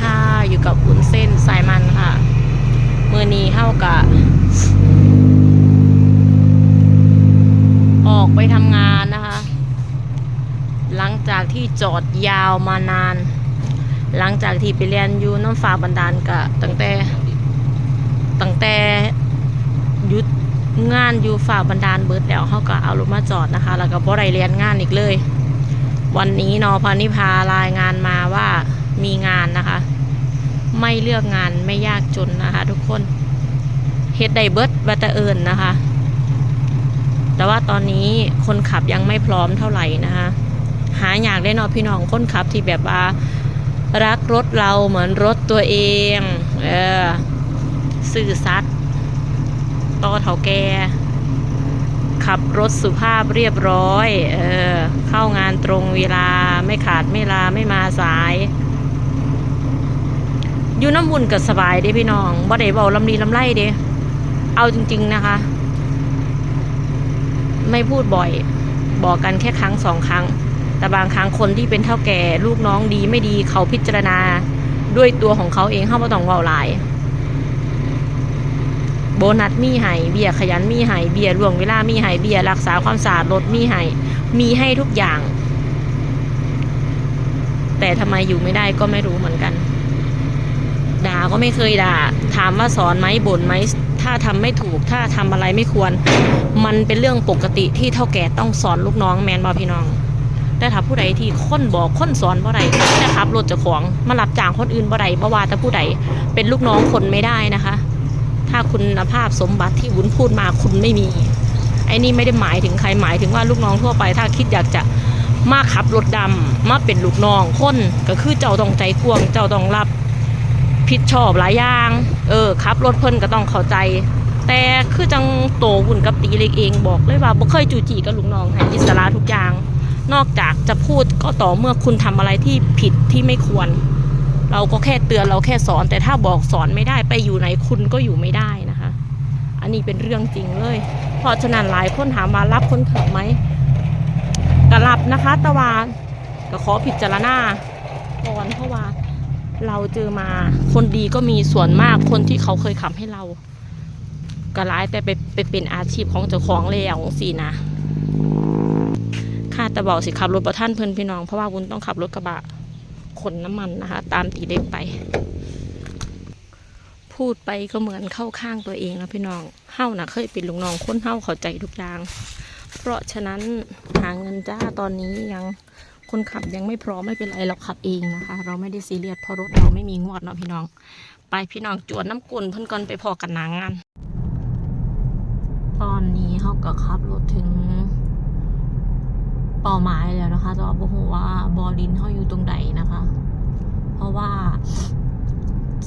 ค่ะ อยู่กับอุ่นเส้นสายมันค่ะมือนี้เท่ากับออกไปทำงานนะคะ หลังจากที่จอดยาวมานาน หลังจากที่ไปเรียนอยู่น้ำฟ้าบันดาลกะตั้งแต่ตั้งแต่หยุดงานอยู่ฝ่าบันดาลเบิดแล้วเขาก็เอารถมาจอดนะคะ แล้วก็บ่ได้เรียนงานอีกเลย วันนี้นอพานิพารายงานมาว่ามีงานนะคะ ไม่เลือกงานไม่ยากจนนะคะ ทุกคนเฮ็ดได้เบิดบัตเอิญนะคะ แต่ว่าตอนนี้คนขับยังไม่พร้อมเท่าไหร่นะคะ หาอยากได้นอพี่น้องคนขับที่แบบว่ารักรถเราเหมือนรถตัวเอง เออซื่อสัตย์ต่อเท่าแก ขับรถสุภาพเรียบร้อย เออ เข้างานตรงเวลาไม่ขาดไม่ลาไม่มาสาย อยู่น้ำบุญก็สบายเด้พี่น้องบ่ได้เบาลำลีลำไรเด้เอาจริง ๆนะคะ ไม่พูดบ่อย บอกกันแค่ครั้งสองครั้ง แต่บางครั้งคนที่เป็นเท่าแก่ ลูกน้องดีไม่ดีเขาพิจารณาด้วยตัวของเขาเองเข้ามาต้องเว้าหลาย โบนัสมีให้เบียขยันมีให้เบียล่วงเวลามีให้เบียรักษาความสะอาดรถมีให้มีให้ทุกอย่าง แต่ทำไมอยู่ไม่ได้ก็ไม่รู้เหมือนกัน ด่าก็ไม่เคยด่า ถามว่าสอนไหมบ่นไหมถ้าทำไม่ถูก ถ้าทำอะไรไม่ควร มันเป็นเรื่องปกติที่เท่าแก่ต้องสอนลูกน้องแมนบอพี่น้อง แต่ถ้าผู้ใดที่ค้นบอกค้นสอนบ่ได้นะครับรถเจ้าของมารับจ้างคนอื่นบ่ได้บ่ว่าแต่ผู้ใดเป็นลูกน้องคนไม่ได้นะคะ ถ้าคุณภาพสมบัติที่วุ้นพูดมาคุณไม่มีไอ้นี่ไม่ได้หมายถึงใครหมายถึงว่าลูกน้องทั่วไป ถ้าคิดอยากจะมาขับรถดำมาเป็นลูกน้องคนก็คือเจ้าต้องใจกว้างเจ้าต้องรับ ผิดชอบหลายอย่าง เออขับรถเพิ่นก็ต้องเข้าใจ แต่คือจังโตหุ่นกับตีเล็กเองบอกเลยว่าบ่เคยจูจีกับลูกน้องให้อิสระทุกอย่าง นอกจากจะพูดก็ต่อเมื่อคุณทำอะไรที่ผิดที่ไม่ควร เราก็แค่เตือนเราแค่สอน แต่ถ้าบอกสอนไม่ได้ไปอยู่ไหนคุณก็อยู่ไม่ได้นะคะ อันนี้เป็นเรื่องจริงเลย เพราะฉะนั้นหลายคนถามมารับคนขับไหมก็รับนะคะตะวาก็ขอพิดจารณาก่อนเพราะว่า เราเจอมา คนดีก็มีส่วนมากคนที่เขาเคยขับให้เราก็ร้ายแต่ไปไปเป็นอาชีพของเจ้าของแล้วสินะค่าตะบอกสิขับรถประท่านเพื่อนพี่น้องเพราะว่าวุ้นต้องขับรถกระบะขนน้ำมันนะคะ ตามตีเล็กไป พูดไปก็เหมือนเข้าข้างตัวเองนะพี่น้องเฮ้านะเคยเป็นลูกน้องคนเฮ้าเข้าใจทุกอย่าง เพราะฉะนั้นหาเงินจ้าตอนนี้ยัง คนขับยังไม่พร้อมไม่เป็นไรเราขับเองนะคะ เราไม่ได้ซีเรียสเพราะรถเราไม่มีงวดเนาะพี่น้อง ไปพี่น้องจวนน้ำกุนเพิ่นก่อนไปพอกันหนางงานตอนนี้เขาก็ขับรถถึงเป้าหมายแล้วนะคะแต่ว่าบ่ฮู้ว่าบอดินเขาอยู่ตรงใดนะคะ เพราะว่า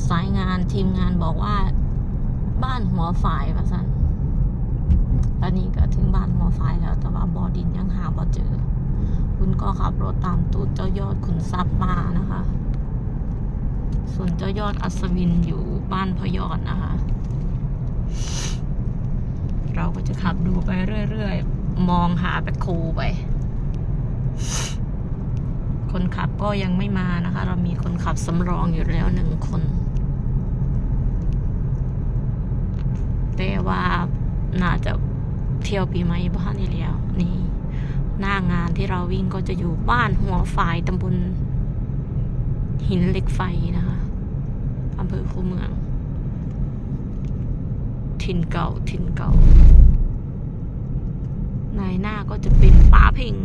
สายงานทีมงานบอกว่าบ้านหัวฝ่ายว่าสันตอนนี้ก็ถึงบ้านหัวฝ่ายแล้ว แต่ว่าบอดินยังหาบ่เจอ คุณก็ขับรถตามตูดเจ้ายอดขุนทรัพย์มานะคะ ส่วนเจ้ายอดอัศวินอยู่บ้านพยอดนะคะ เราก็จะขับดูไปเรื่อยๆ มองหาแบคโคไป คนขับก็ยังไม่มานะคะ เรามีคนขับสำรองอยู่แล้วหนึ่งคน แต่ว่าน่าจะเที่ยวปีใหม่บ้านนี่แล้วนี่ หน้างานที่เราวิ่งก็จะอยู่บ้านหัวฝายตำบลหินเหล็กไฟนะคะอำเภอคูเมือง ถิ่นเก่าถิ่นเก่าในหน้าก็จะเป็นป้าพ่ง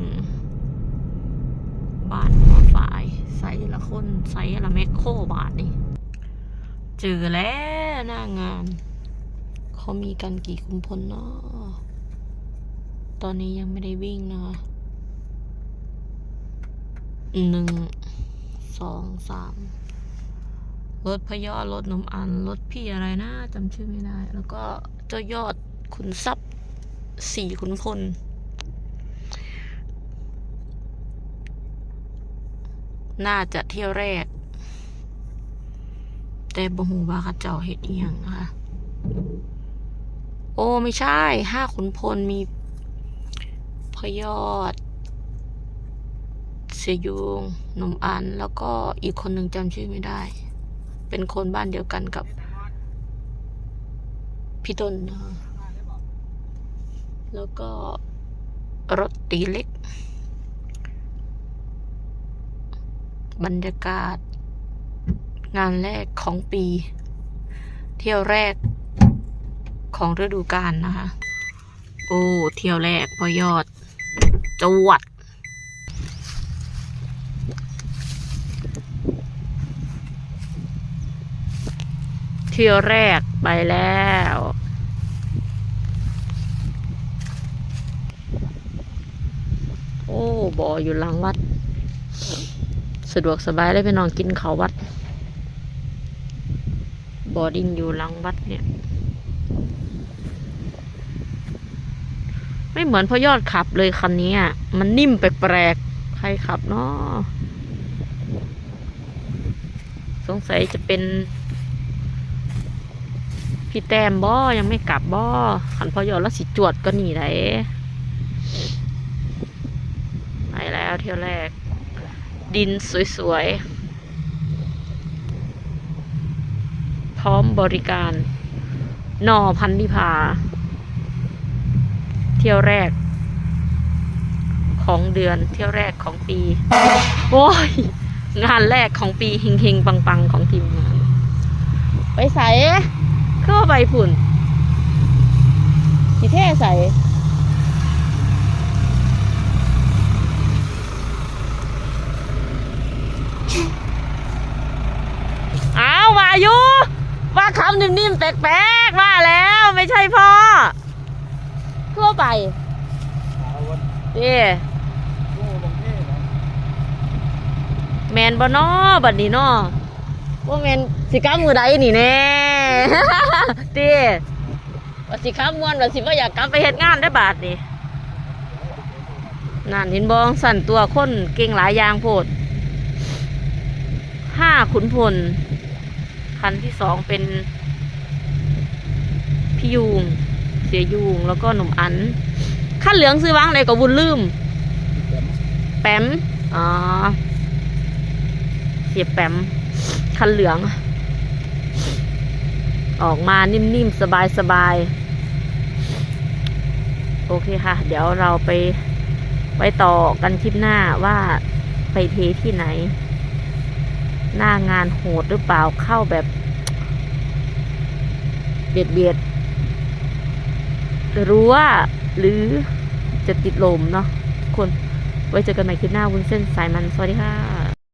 บ้านหัวฝายใส่ละคนใส่ละแมคโคบาทนี่เจอแล้วหน้างาน เขามีกันกี่คุมพลเนาะ ตอนนี้ยังไม่ได้วิ่งนะคะหนึ่งสองสามรถพยอรถนมอันรถพี่อะไรนะจำชื่อไม่ได้ แล้วก็เจ้ายอดขุนทรัพย์สี่ขุนพลน่าจะเที่ยวแรก แต่บ่ฮู้ว่าเขาเจ้าเฮ็ดเอียงนะคะ โอ้ ไม่ใช่ห้าขุนพลมี พยอด เสยุงหนุ่มอัน แล้วก็อีกคนหนึ่งจำชื่อไม่ได้ เป็นคนบ้านเดียวกันกับ พี่ต้นนะคะแล้วก็รถตีเล็ก บรรยากาศ งานแรกของปี เที่ยวแรกของฤดูกาลนะคะ โอ้ เที่ยวแรกพอยอด จวด เที่ยวแรกไปแล้ว โอ้บ่ออยู่หลังวัด สะดวกสบายเลยไปนอนกินเขาววัดบ่อดินอยู่หลังวัดเนี่ย ไม่เหมือนพอยอดขับเลยคันนี้อะมันนิ่มแปลกๆใครขับเนาะสงสัยจะเป็นพี่แต้มบ่ยังไม่กลับบ่ขันพอยอดแล้วสิจวดก็หนีไหนไปแล้วเที่ยวแรก ดินสวยๆ พร้อมบริการนอพันธิพา เที่ยวแรก ของเดือนเที่ยวแรกของปี โอ้ย งานแรกของปีเฮงๆ ปังๆ ของทีมงาน ไปใส่เข้าไปผุ่นสีเท่ใส่อ้าวมาอยู่ว่าคำนิ่มๆ แปลกๆมาแล้วไม่ใช่พ่อ ทั่วไปนี่แมนบ่นอบัดนี้นอว่าแมนสิกลับมือใดนี่แน่ตีว่าสิขับมวนว่าสิว่าอยากกลับไปเฮ็ดงานได้บาทนี่นั่นเห็นบองสั่นตัวคนเก่งหลายอย่างโพดห้าขุนพล คันที่สองเป็น พี่ยูง เสียยูงแล้วก็หนุ่มอันขั้นเหลืองซื้อวางเลยก็บุญลืม แปมอ๋อเสียแปมคันเหลือง ออกมานิ่มๆ สบายๆ โอเคค่ะ เดี๋ยวเราไปไปต่อกันคลิปหน้าว่าไปเทที่ไหน หน้างานโหดหรือเปล่าเข้าแบบเบียดเบียด รั้วหรือจะติดลมเนาะคน ไว้เจอกันใหม่คลิปหน้าวุ้นเส้นสายมัน สวัสดีค่ะ